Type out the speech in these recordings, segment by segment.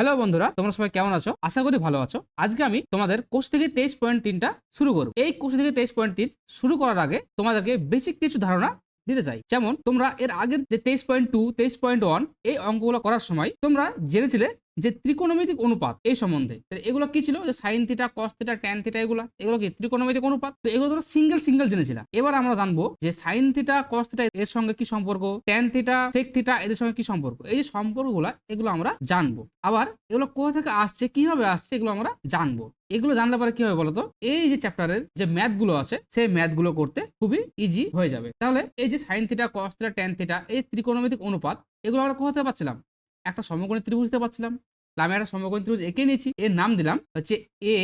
Hello বন্ধুরা, তোমরা সবাই কেমন আছো? আশা করি ভালো আছো। আজকে আমি তোমাদের কোর্স থেকে তেইশ পয়েন্ট তিনটা শুরু করব। এই কোর্স থেকে তেইশ পয়েন্ট তিন শুরু করার আগে তোমাদেরকে বেসিক কিছু ধারণা দিতে চাই। যেমন, তোমরা এর আগের যে তেইশ পয়েন্ট টু তেইশ পয়েন্ট ওয়ান এই অঙ্কগুলো করার সময় তোমরা জেনেছিলে যে ত্রিকোণমিতিক অনুপাত এই সম্বন্ধে। এগুলো কি ছিল? যে sine theta cos theta tan theta এগুলো এগুলো কি ত্রিকোণমিতিক অনুপাত? তো এগুলো তোমরা সিঙ্গেল সিঙ্গেল জেনেছিলাম। এবার আমরা জানব যে সাইন থিটা কস থিটা এর সঙ্গে কি সম্পর্ক? ট্যান থিটা সেক থিটা এদের সঙ্গে কি সম্পর্ক? এই যে সম্পর্কগুলো, এগুলো আমরা জানব। আবার এগুলো কোথা থেকে আসছে, কীভাবে আসছে, এগুলো আমরা জানব। এগুলো জানলে পরে কি হবে বলতো এই যে চ্যাপ্টারের যে ম্যাথগুলো আছে, সেই ম্যাথগুলো করতে খুবই ইজি হয়ে যাবে। তাহলে এই যে sine theta cos theta tan theta এই ত্রিকোণমিতিক অনুপাত, এগুলো আমরা কোথা থেকে পাচ্ছিলাম? একটা সমকোণী ত্রিভুজ থেকে পাচ্ছিলাম। আমি একটা সমকোণী ত্রিভুজ এঁকে নিয়েছি। এর নাম দিলাম হচ্ছে এ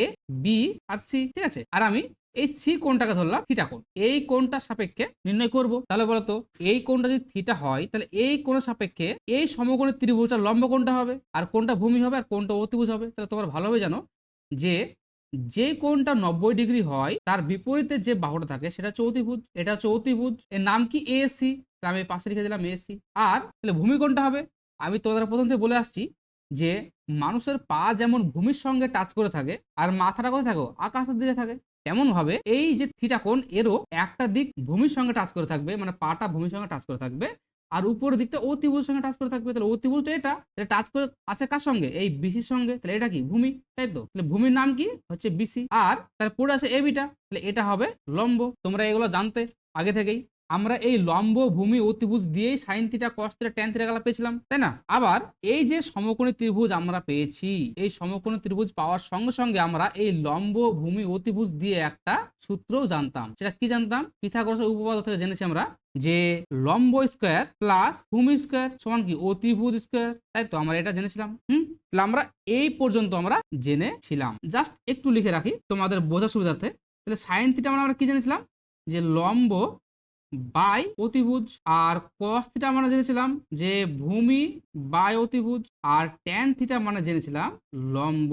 বি আর সি ঠিক আছে? আর আমি এই সি কোনটাকে ধরলাম থিটা কোণ। এই কোণটা সাপেক্ষে নির্ণয় করব। তাহলে বলতো, এই কোণটা যদি থিটা হয়, তাহলে এই কোণের সাপেক্ষে এই সমকোণী ত্রিভুজটা লম্ব কোণটা হবে, আর কোনটা ভূমি হবে, আর কোনটা অতিভুজ হবে। তাহলে তোমরা ভালোভাবে জানো যে যে কোণটা নব্বই ডিগ্রি হয়, তার বিপরীতে যে বাহুটা থাকে, সেটা হচ্ছে অতিভুজ। এটা হচ্ছে অতিভুজ। এর নাম কি এসি আমি পাশে লিখে দিলাম এসি আর তাহলে ভূমি কোণটা হবে। আমি তোমাদের প্রথম থেকে বলে আসছি যে মানুষের পা যেমন ভূমির সঙ্গে টাচ করে থাকে আর মাথাটা কোথায় থাকো? আকাশের দিকে থাকে। তেমন ভাবে এই যে থিটা কোণ, এরও একটা দিক ভূমির সঙ্গে টাচ করে থাকবে মানে পাটা ভূমির সঙ্গে টাচ করে থাকবে আর উপরের দিকটা অতিভুজের সঙ্গে টাচ করে থাকবে। তাহলে অতিভুজটা এটা, তাহলে টাচ করে আছে কার সঙ্গে? এই বিসির সঙ্গে। তাহলে এটা কি? ভূমি, তাই তো? তাহলে ভূমির নাম কি? হচ্ছে বিসি আর তার পরে আছে এবিটা তাহলে এটা হবে লম্ব। তোমরা এগুলো জানতে আগে থেকেই। আমরা এই লম্ব ভূমি অতিভুজ দিয়েই sine theta, cos theta, tan theta গেলা পেয়েছিলাম, তাই না? আবার এই যে সমকোণী ত্রিভুজ আমরা পেয়েছি, এই সমকোণী ত্রিভুজ পাওয়ার সঙ্গে সঙ্গে আমরা এই লম্ব ভূমি অতিভুজ দিয়ে একটা সূত্রও জানতাম। সেটা কি জানতাম? পিথাগোরাসের উপপাদ্য থেকে জেনেছি আমরা যে লম্ব স্কোয়ার প্লাস ভূমি স্কোয়ার সমান কি? অতিভুজ স্কোয়ার, তাই তো? আমরা এটা জেনেছিলাম। হুম? তাহলে আমরা এই পর্যন্ত আমরা জেনেছিলাম। জাস্ট একটু লিখে রাখি তোমাদের বোঝার সুবিধার্থে। তাহলে সাইন থিটা মানে আমরা কি জেনেছিলাম? যে লম্ব বাই অতিভুজ আর কস থিটা মানে জেনেছিলাম যে ভূমি বাই অতিভুজ আর ট্যান থিটা মানে জেনেছিলাম লম্ব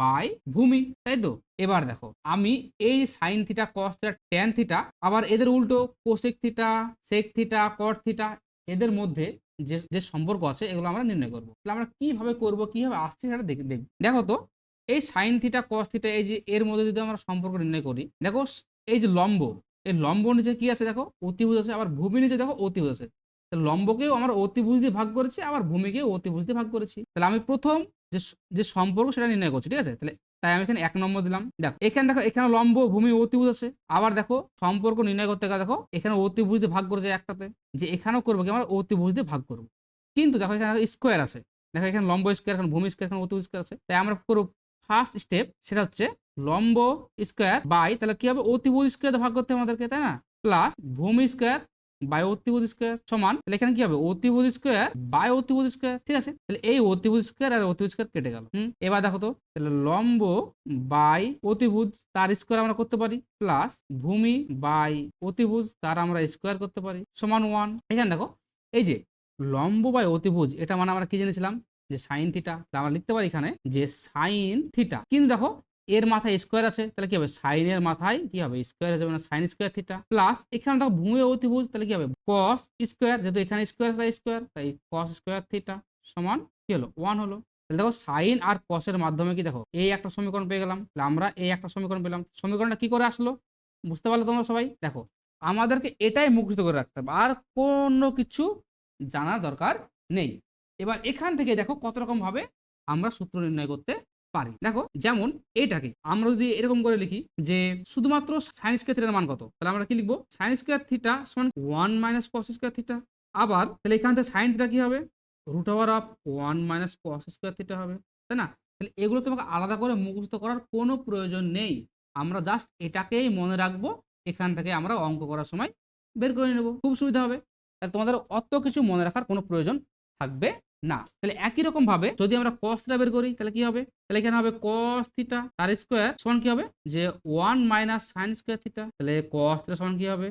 বাই ভূমি, তাই তো? এবার দেখো, আমি এই sine theta cos theta tan theta আবার এদের উল্টো cosec theta sec theta cot theta এদের মধ্যে যে যে সম্পর্ক আছে, এগুলো আমরা নির্ণয় করব। তাহলে আমরা কীভাবে করব, কীভাবে আসছে সেটা দেখ দেখো তো, এই সাইন থিটা কস থিটা এই যে এর মধ্যে যদি আমরা সম্পর্ক নির্ণয় করি, দেখো, এই যে লম্ব এই লম্ব নিচে কি আছে দেখো? অতিভুজ আছে, আবার ভূমি নিচে দেখো, অতিভুজ আছে। লম্বকেও আমরা অতিভুজ দিয়ে ভাগ করেছি, আবার ভূমিকেও অতিভুজ দিয়ে ভাগ করেছি। তাহলে আমি প্রথম যে যে সম্পর্ক সেটা নির্ণয় করছি, ঠিক আছে? তাহলে তাই আমি এখানে এক নম্বর দিলাম। দেখো, এখানে দেখো, এখানে লম্ব, ভূমি, অতিভুজ আছে। আবার দেখো, সম্পর্ক নির্ণয় করতে গেলে দেখো, এখানে অতিভুজ দিয়ে ভাগ করেছে একটাতে। যে এখানেও করব কি? আমরা অতিভুজ দিয়ে ভাগ করব। কিন্তু দেখো, এখানে স্কোয়ার আছে। দেখো, এখানে লম্ব স্কোয়ার এখানে ভূমি স্কোয়ার এখানে অতিভুজ স্কোয়ার আছে। তাই আমরা করব ফার্স্ট স্টেপ সেটা হচ্ছে লম্ব স্কোয়ার বাই তাহলে কি হবে? অতিভুজ স্কোয়ার ভাগ করতে আমাদেরকে, তাই না? প্লাস ভূমি স্কোয়ার বাই অতিভুজ স্কোয়ার সমান, তাহলে এখানে কি হবে? অতিভুজ স্কোয়ার বাই অতিভুজ স্কোয়ার ঠিক আছে? তাহলে এই অতিভুজ স্কোয়ার আর অতিভুজ স্কোয়ার কেটে গেল। এবার দেখো তো, তাহলে লম্ব বাই অতিভুজ তার স্কোয়ার আমরা করতে পারি প্লাস ভূমি বাই অতিভুজ তার আমরা স্কোয়ার করতে পারি, সমান ওয়ান এখানে দেখো, এই যে লম্ব বাই অতিভুজ, এটা মানে আমরা কি জেনেছিলাম? যে সাইন থিটা আমরা লিখতে পারি এখানে যে সাইন থিটা কিন্তু দেখো, এর মাথায় স্কোয়ার আছে, তাহলে কি হবে? সাইনের মাথায় কি হবে? স্কোয়ার যাবে না সাইন স্কোয়ার থিটা প্লাস এখানে দেখো, ভূমি অতিভুজ, তাহলে কি হবে? কস স্কোয়ার যেহেতু এখানে স্কোয়ার তাই স্কোয়ার তাই কস স্কোয়ার থিটা সমান কি হলো? ওয়ান হলো। তাহলে দেখো সাইন আর কসের মাধ্যমে কি দেখো, এই একটা সমীকরণ পেয়ে গেলাম আমরা এই একটা সমীকরণ পেলাম। সমীকরণটা কি করে আসলো? বুঝতে পারলে তোমরা সবাই? দেখো, আমাদেরকে এটাই মুখস্থ করে রাখতে হবে, আর কোনো কিছু জানার দরকার নেই। এবার এখান থেকে দেখো কত রকম ভাবে আমরা সূত্র নির্ণয় করতে পারি। দেখো, যেমন এটাকে আমরা যদি এরকম করে লিখি যে শুধুমাত্র সাইন স্কোয়ার মান কত? তাহলে আমরা কি লিখব? সাইন স্কোয়ার থিটা সমান one minus cos square theta আবার তাহলে এখান থেকে সাইন থিটা কি হবে? Root over of one minus cos square theta হবে, তাই না? তাহলে এগুলো তোমাকে আলাদা করে মুখস্থ করার কোনো প্রয়োজন নেই। আমরা জাস্ট এটাকেই মনে রাখব, এখান থেকে আমরা অঙ্ক করার সময় বের করে নেব। খুব সুবিধা হবে। তাহলে তোমাদের অত কিছু মনে রাখার কোনো প্রয়োজন থাকবে না। তাহলে একই রকম ভাবে যদি আমরা থিটা বের করি, তাহলে কি হবে? তাহলে এখানে হবে কস থিটা তার স্কোয়ার সমান কি হবে? যে one minus sine square theta তাহলে cos থিটা সমান কি হবে?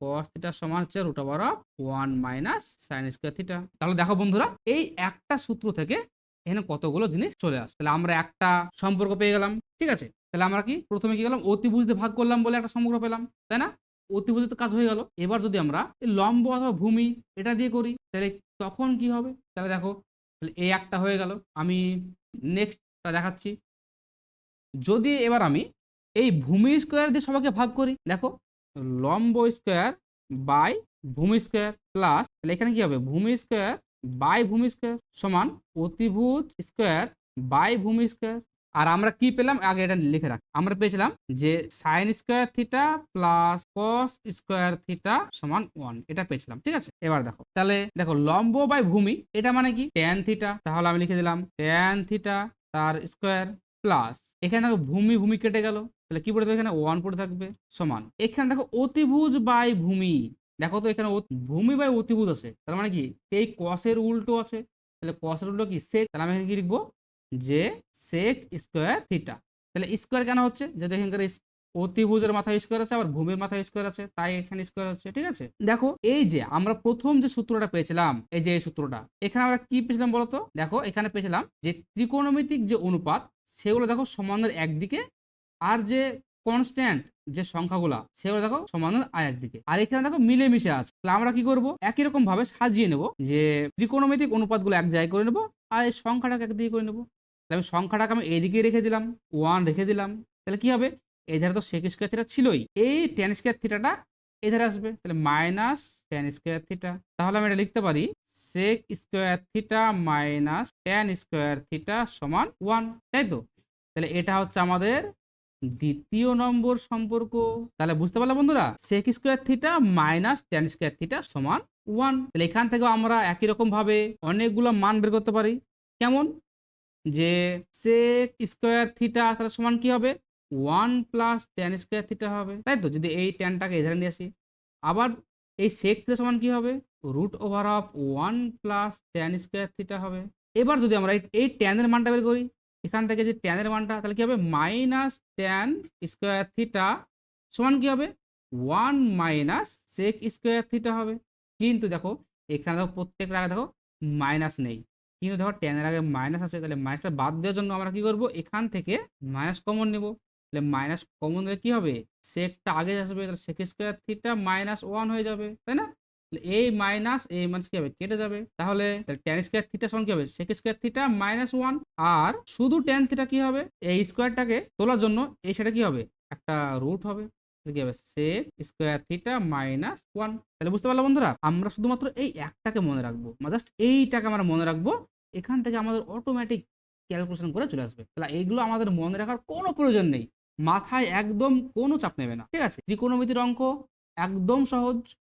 cos থিটা সমান হচ্ছে root over of one minus sine square theta তাহলে দেখো বন্ধুরা, এই একটা সূত্র থেকে এখানে কতগুলো জিনিস চলে আসে। তাহলে আমরা একটা সম্পর্ক পেয়ে গেলাম, ঠিক আছে? তাহলে আমরা কি? প্রথমে কি গেলাম? অতিভুজ দিয়ে ভাগ করলাম বলে একটা সম্পর্ক পেলাম, তাই না? অতিভুজিত কাজ হয়ে গেল। এবার যদি আমরা লম্ব অথবা ভূমি এটা দিয়ে করি, তাহলে তখন কি হবে? তাহলে দেখো এই একটা হয়ে গেল। আমি নেক্সটটা দেখাচ্ছি। যদি এবার আমি এই ভূমি স্কোয়ার দিয়ে সবাইকে ভাগ করি, দেখো, লম্ব স্কোয়ার বাই ভূমি স্কোয়ার প্লাস তাহলে এখানে কি হবে? ভূমি স্কোয়ার বাই ভূমি স্কোয়ার সমান অতিভূত স্কোয়ার বাই ভূমি স্কোয়ার আর আমরা কি পেলাম? আগে এটা লিখে রাখ। আমরা পেয়েছিলাম যে sine square theta plus cos square theta সমান ওয়ান এটা পেয়েছিলাম, ঠিক আছে? এবার দেখো। তাহলে দেখো, লম্ব বাই ভূমি, এটা মানে কি? ট্যান থিটা তাহলে আমি লিখে দিলাম ট্যান থিটা তার স্কোয়ার প্লাস এখানে দেখো, ভূমি ভূমি কেটে গেল। তাহলে কি পড়ে থাকবে এখানে? ওয়ান পড়ে থাকবে, সমান। এখানে দেখো, অতিভুজ বাই ভূমি। দেখো তো এখানে ভূমি বাই অতিভুজ আছে। তার মানে কি? এই কসের উল্টো আছে। তাহলে কসের উল্টো কি? সে তাহলে আমি এখানে কি লিখব? যে সেক স্কোয়ার থিটা তাহলে স্কোয়ার কেন হচ্ছে? যদি এখানকার অতিভুজের মাথায় স্কোয়ার আছে, আবার ভূমির মাথায় স্কোয়ার আছে, তাই এখানে স্কোয়ার হচ্ছে, ঠিক আছে? দেখো, এই যে আমরা প্রথম যে সূত্রটা পেয়েছিলাম, এই যে এই সূত্রটা, এখানে আমরা কি পেয়েছিলাম বলতো? দেখো, এখানে পেয়েছিলাম যে ত্রিকোণমিতিক যে অনুপাত, সেগুলো দেখো সমানের একদিকে, আর যে কনস্ট্যান্ট যে সংখ্যাগুলা, সেগুলো দেখো সমানের আর একদিকে। আর এখানে দেখো মিলেমিশে আছে। তাহলে আমরা কি করব? একই রকম ভাবে সাজিয়ে নেব যে ত্রিকোণমিতিক অনুপাতগুলো এক জায়গায় করে নেব, আর এই সংখ্যাটাকে একদিকে করে নেব। তাহলে আমি সংখ্যাটাকে আমি এইদিকে রেখে দিলাম ওয়ান রেখে দিলাম, তাহলে কি হবে? এই ধারে তো সেক স্কোয়ার থিটা ছিলই, এই টেন স্কোয়ার থিটাটা এই ধারে আসবে, তাহলে মাইনাস টেন স্কোয়ার থিটা তাহলে আমি এটা লিখতে পারি sec square theta minus tan square theta সমান ওয়ান তাই তো? তাহলে এটা হচ্ছে আমাদের দ্বিতীয় নম্বর সম্পর্ক, তাহলে বুঝতে পারলে বন্ধুরা? Sec square theta minus tan square theta সমান ওয়ান তাহলে এখান থেকেও আমরা একই রকম ভাবে অনেকগুলো মান বের করতে পারি, কেমন? যে সেক স্কোয়ার থিটা তাহলে সমান কি হবে? One plus tan square theta হবে। তাই তো? যদি এই টেনটাকে এধারে নিয়ে আসি। আবার এই সেক থিটা সমান কি হবে? Root over of one plus tan square theta হবে। এবার যদি আমরা এই- টেনের মানটা বের করি, এখান থেকে যে টেনের মানটা, তাহলে কি হবে? মাইনাস টেন স্কোয়ার থিটা সমান কি হবে? One minus sec square theta হবে। কিন্তু দেখো, এখানে দেখো প্রত্যেকটা দেখো মাইনাস নেই। কিন্তু দেখো টেনের আগে মাইনাস আছে, তাহলে মাইনাসটা বাদ দেওয়ার জন্য আমরা কি করব? এখান থেকে মাইনাস কমন নেব। তাহলে মাইনাস কমন দিলে কি হবে? সেকটা আগে আসবে, তাহলে sec square theta minus one হয়ে যাবে, তাই না? এই মাইনাস এই মাইনাস কি হবে? কেটে যাবে। তাহলে টেন স্কোয়ার থিটা সমান কি হবে? Sec square theta minus one আর শুধু টেন থিটা কি হবে? এই স্কোয়ারটাকে তোলার জন্য এই সেটা কি হবে? একটা রুট হবে। অটোমেটিক ক্যালকুলেশন করে এইগুলো আমাদের মনে রাখার কোনো প্রয়োজন নেই। মাথায় একদম কোনো চাপ নেবে না। ঠিক আছে? ত্রিকোণমিতির অঙ্ক, একদম সহজ।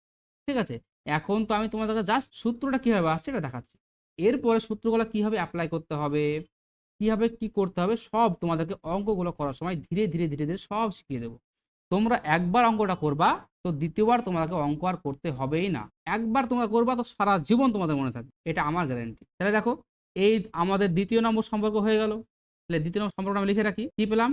ঠিক আছে? এখন তো আমি তোমাদেরকে জাস্ট সূত্রটা কীভাবে আসছে এটা দেখাচ্ছি। এরপরে সূত্রগুলো কীভাবে অ্যাপ্লাই করতে হবে? কীভাবে কি করতে হবে? সব তোমাদেরকে অঙ্কগুলো করার সময় ধীরে ধীরে ধীরে ধীরে সব শিখিয়ে দেবো। তোমরা একবার অঙ্কটা করবা, তো দ্বিতীয়বার তোমাকে অঙ্ক আর করতে হবেই না। একবার তোমরা করবা, তো সারা জীবন তোমাদের মনে থাকবে। এটা আমার গ্যারান্টি তাহলে দেখো, এই আমাদের দ্বিতীয় নম্বর সম্পর্ক হয়ে গেল। তাহলে দ্বিতীয় নম্বর সম্পর্ক আমি লিখে রাখি। কি পেলাম?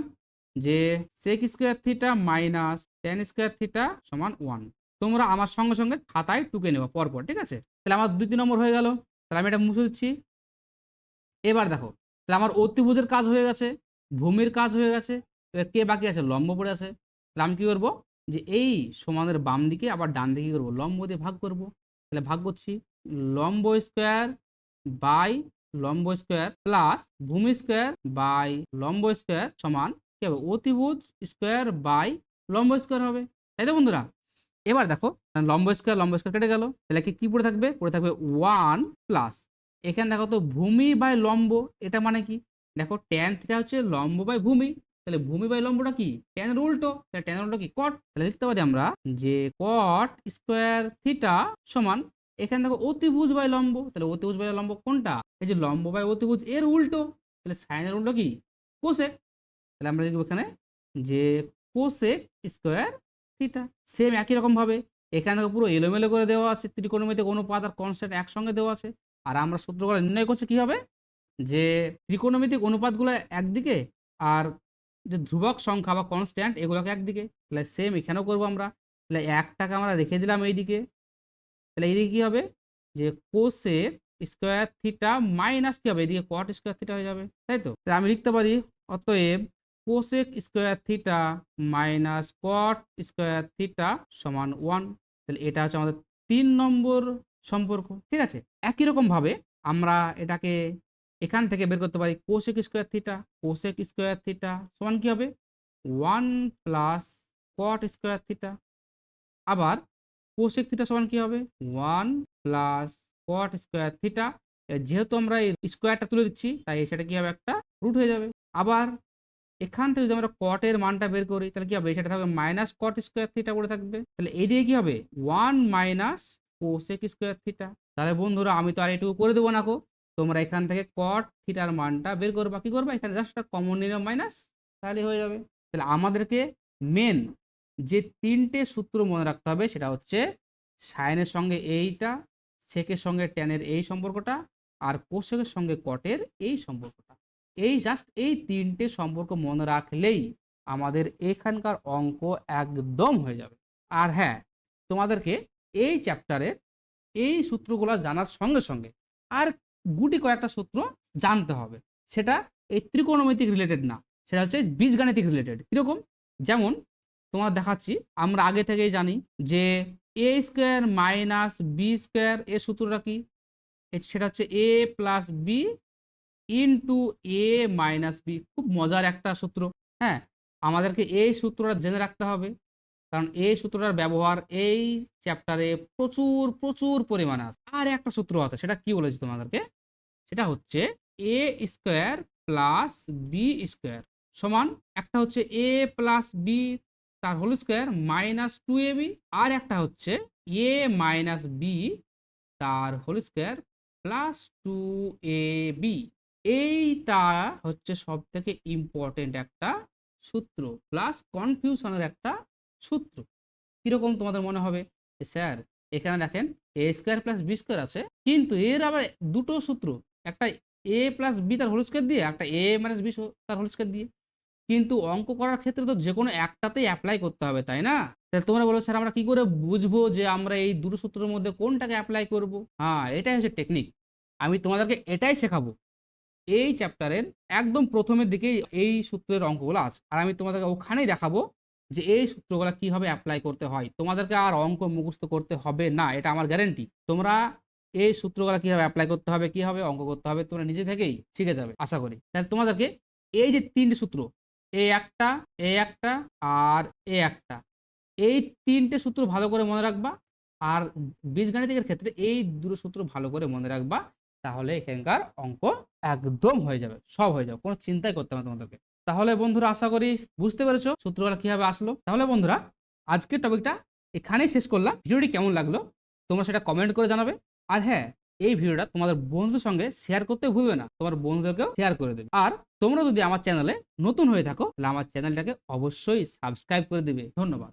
যে sec square theta minus tan square theta সমান ওয়ান তোমরা আমার সঙ্গে সঙ্গে খাতায় টুকে নেব পরপর, ঠিক আছে? তাহলে আমার দ্বিতীয় নম্বর হয়ে গেল। তাহলে আমি এটা মুছে দিচ্ছি। এবার দেখো, তাহলে আমার অতিভুজের কাজ হয়ে গেছে, ভূমির কাজ হয়ে গেছে। এবার কে বাকি আছে? লম্ব পড়ে আছে। তাহলে আমি কী করব? যে এই সমানের বাম দিকে আবার ডান দিকে করব? লম্ব দিয়ে ভাগ করব। তাহলে ভাগ করছি লম্ব স্কোয়ার বাই লম্ব স্কোয়ার প্লাস ভূমি স্কোয়ার বাই লম্ব স্কোয়ার সমান কি হবে? অতিভুজ স্কোয়ার বাই লম্ব স্কোয়ার হবে। তাই তো বন্ধুরা? এবার দেখো লম্ব স্কোয়ার লম্ব স্কোয়ার কেটে গেল। তাহলে কি কি পড়ে থাকবে? পড়ে থাকবে ওয়ান প্লাস এখানে দেখো তো ভূমি বাই লম্ব, এটা মানে কি? দেখো ট্যান থিটা হচ্ছে লম্ব বাই ভূমি। তাহলে ভূমি বাই লম্বটা কি ট্যানের উল্টো। তাহলে ট্যানের উল্টো কি? কট তাহলে লিখতে পারি আমরা যে কট স্কোয়ার থিটা সমান এখানে দেখো অতিভুজ বাই লম্ব তাহলে অতিভুজ বাই লম্ব কোনটা? এই যে লম্ব বাই অতিভুজ এর উল্টো। তাহলে সাইনের উল্টো কি? কোসেক তাহলে আমরা লিখব এখানে যে কোসেক স্কোয়ার থিটা সেম একই রকম ভাবে। এখানে দেখো পুরো এলোমেলো করে দেওয়া আছে। ত্রিকোণমিতিক অনুপাত আর কনস্ট্যান্ট একসঙ্গে দেওয়া আছে। আর আমরা সূত্রগুলো নির্ণয় করছি কীভাবে যে ত্রিকোণমিতিক অনুপাতগুলো একদিকে আর যে ধ্রুবক সংখ্যা বা কনস্ট্যান্ট এগুলোকে একদিকে, তাহলে সেম এখানেও করব আমরা, তাহলে একটাকে আমরা রেখে দিলাম এইদিকে, তাহলে এইদিকে কী হবে? যে কোসেক স্কোয়ার থিটা মাইনাস কী হবে? এদিকে কট স্কোয়ার থিটা হয়ে যাবে, তাই তো? তাহলে আমি লিখতে পারি, অতএব cosec square theta minus cot square theta সমান ওয়ান তাহলে এটা হচ্ছে আমাদের তিন নম্বর সম্পর্ক, ঠিক আছে? একই রকম ভাবে আমরা এটাকে এখান থেকে বের করতে পারি cosec square theta cosec square theta সমান কি হবে? One plus cot square theta আবার কোসেক থিটা সমান কি হবে? One plus cot square theta যেহেতু আমরা এই স্কোয়ারটা তুলে দিচ্ছি, তাই সেটা কি হবে? একটা রুট হয়ে যাবে। আবার এখান থেকে যদি আমরা কটের মানটা বের করি, তাহলে কি হবে? সেটা থাকবে মাইনাস কট স্কোয়ার থিটা পড়ে থাকবে। তাহলে এই দিকে কি হবে? One minus cosec square theta তাহলে বন্ধুরা, আমি তো আর এটুকু করে দেবো না কো তোমরা এখান থেকে কট থিটার মানটা বের করবা কি করবা? এখানে জাস্ট কমন নিলে মাইনাস তাহলে হয়ে যাবে। তাহলে আমাদেরকে মেন যে তিনটে সূত্র মনে রাখতে হবে, সেটা হচ্ছে সাইনের সঙ্গে এইটা সেকের সঙ্গে ট্যানের এই সম্পর্কটা, আর কোষেকের সঙ্গে কটের এই সম্পর্কটা। এই জাস্ট এই তিনটে সম্পর্ক মনে রাখলেই আমাদের এখানকার অঙ্ক একদম হয়ে যাবে। আর হ্যাঁ তোমাদেরকে এই চ্যাপ্টারের এই সূত্রগুলো জানার সঙ্গে সঙ্গে আর গুটি কয়েকটা সূত্র জানতে হবে। সেটা এই ত্রিকোণমিতিক রিলেটেড না, সেটা হচ্ছে বীজগাণিতিক রিলেটেড কীরকম? যেমন তোমার দেখাচ্ছি, আমরা আগে থেকেই জানি যে A square minus B square এ সূত্রটা কি? সেটা হচ্ছে A plus B into A minus B খুব মজার একটা সূত্র হ্যাঁ? আমাদেরকে এই সূত্রটা জেনে রাখতে হবে। কারণ এই সূত্রটার ব্যবহার এই চ্যাপ্টারে প্রচুর প্রচুর পরিমাণে আছে। আর একটা সূত্র আছে, সেটা কি বলেছি তোমাদেরকে? সেটা হচ্ছে A square plus B square সমান একটা হচ্ছে এ প্লাস বি তার whole square minus two A B আর একটা হচ্ছে এ মাইনাস বি তার whole square plus two A B এইটা হচ্ছে সব থেকে ইম্পর্টেন্ট একটা সূত্র প্লাস কনফিউশনের একটা সূত্র। কীরকম তোমাদের মনে হবে? স্যার, এখানে দেখেন A square plus B square আছে, কিন্তু এর আবার দুটো সূত্র, একটা এ প্লাস বি তার হোল স্কোয়ার দিয়ে, একটা এ মাইনাস বি তার হোল স্কোয়ার দিয়ে। কিন্তু অঙ্ক করার ক্ষেত্রে তো যে কোনো একটাতেই অ্যাপ্লাই করতে হবে, তাই না? তাহলে তোমরা বলো স্যার, আমরা কি করে বুঝব যে আমরা এই দুটো সূত্রের মধ্যে কোনটাকে অ্যাপ্লাই করব? হ্যাঁ এটাই হচ্ছে টেকনিক আমি তোমাদেরকে এটাই শেখাবো। এই চ্যাপ্টারের একদম প্রথমের দিকেই এই সূত্রের অঙ্কগুলো আছে। আর আমি তোমাদেরকে ওখানেই দেখাবো যে এই সূত্রগুলো কীভাবে অ্যাপ্লাই করতে হয়? তোমাদেরকে আর অঙ্ক মুখস্থ করতে হবে না, এটা আমার গ্যারেন্টি তোমরা এই সূত্রগুলো কীভাবে অ্যাপ্লাই করতে হবে, কীভাবে অঙ্ক করতে হবে, তোমরা নিজে থেকেই শিখে যাবে, আশা করি। তাহলে তোমাদেরকে এই যে তিনটে সূত্র, এ একটা এ একটা আর এ একটা, এই তিনটে সূত্র ভালো করে মনে রাখবা। আর বীজগাণিতিকের ক্ষেত্রে এই দুটো সূত্র ভালো করে মনে রাখবা, তাহলে এখানকার অঙ্ক একদম হয়ে যাবে, সব হয়ে যাবে, কোনো চিন্তাই করতে হবে তোমাদেরকে। তাহলে বন্ধুরা আশা করি বুঝতে পেরেছ সূত্রগুলো কীভাবে আসলো। তাহলে বন্ধুরা আজকের টপিকটা এখানেই শেষ করলাম। ভিডিওটি কেমন লাগল তোমরা সেটা কমেন্ট করে জানাবে। আর হ্যাঁ এই ভিডিওটা তোমাদের বন্ধুদের সঙ্গে শেয়ার করতে ভুলবে না। তোমার বন্ধুদেরকেও শেয়ার করে দেবে। আর তোমরা যদি আমার চ্যানেলে নতুন হয়ে থাকো, তাহলে আমার চ্যানেলটাকে অবশ্যই সাবস্ক্রাইব করে দেবে। ধন্যবাদ।